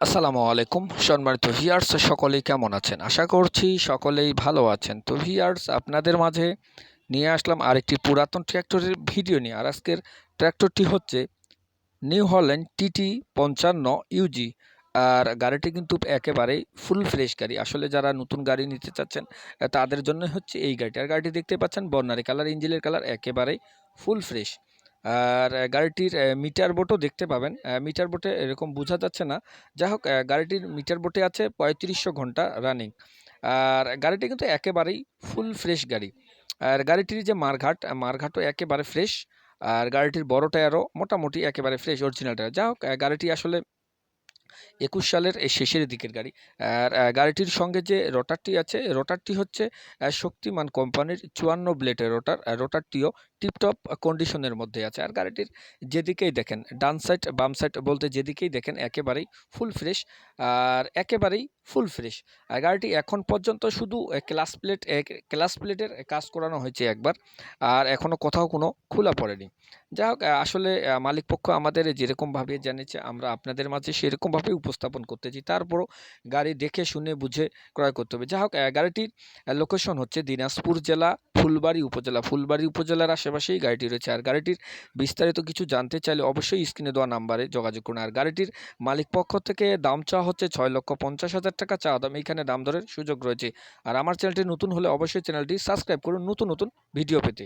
আসসালামু আলাইকুম, সম্মানিত ভিয়ার্স সকলেই কেমন আছেন? আশা করছি সকলেই ভালো আছেন। তো ভিয়ার্স আপনাদের মাঝে নিয়ে আসলাম আরেকটি পুরাতন ট্র্যাক্টরের ভিডিও নিয়ে। আর আজকের ট্র্যাক্টরটি হচ্ছে নিউ হল্যান্ড টিটি পঞ্চান্ন ইউজি আর গাড়িটি কিন্তু একেবারেই ফুল ফ্রেশ গাড়ি। আসলে যারা নতুন গাড়ি নিতে চাচ্ছেন, তাদের জন্য হচ্ছে এই গাড়িটি। আর গাড়িটি দেখতে পাচ্ছেন বর্ণারি কালার, ইঞ্জিনের কালার একেবারেই ফুল ফ্রেশ আর গাড়িটির মিটার বোটও দেখতে পাবেন। মিটার বোটে এরকম বোঝা যাচ্ছে না। যাই হোক গাড়িটির মিটার বোটে আছে পঁয়ত্রিশশো ঘণ্টা রানিং। আর, গাড়িটি কিন্তু একেবারেই ফুল ফ্রেশ গাড়ি। আর, গাড়িটির যে মারঘাট মারঘাটও একেবারে ফ্রেশ। আর, গাড়িটির বড় টায়ারও মোটামুটি একেবারে ফ্রেশ, অরিজিনাল টায়ার। যাই হোক গাড়িটি আসলে একুশ সালের এই শেষের দিকের গাড়ি। আর গাড়িটির সঙ্গে যে রোটারটি আছে রোটারটি হচ্ছে শক্তিমান কোম্পানির চুয়ান্ন ব্লেডের রোটার। রোটারটিও টিপটপ কন্ডিশনের মধ্যে আছে। আর গাড়িটির যেদিকেই দেখেন ডান সাইড বাম সাইড বলতে যেদিকেই দেখেন একেবারেই ফুল ফ্রেশ। আর একেবারেই ফুল ফ্রেশ। আর গাড়িটি এখন পর্যন্ত শুধু ক্লাস প্লেট ক্লাস প্লেটের কাজ করানো হয়েছে একবার। আর এখনও কোথাও কোনো খোলা পড়েনি। যাই হোক আসলে আহ, মালিক পক্ষ আমাদের যেরকমভাবে জানিয়েছে আমরা আপনাদের মাঝে সেরকমভাবে উপস্থাপন করতেছি তারপরও গাড়ি দেখে শুনে বুঝে ক্রয় করতে হবে। যাই হোক গাড়িটির লোকেশন হচ্ছে দিনাজপুর জেলা, ফুলবাড়ি উপজেলা। ফুলবাড়ি উপজেলার আশেপাশেই গাড়িটি রয়েছে। আর গাড়িটির বিস্তারিত কিছু জানতে চাইলে অবশ্যই স্ক্রিনে দেওয়া নাম্বারে যোগাযোগ করুন। আর গাড়িটির মালিক পক্ষ থেকে দাম চাওয়া হচ্ছে ছয় লক্ষ পঞ্চাশ হাজার টাকা। চাওয়া দাম এইখানে দাম দরের সুযোগ রয়েছে। আর আমার চ্যানেলটি নতুন হলে অবশ্যই চ্যানেলটি সাবস্ক্রাইব করুন নতুন নতুন ভিডিও পেতে।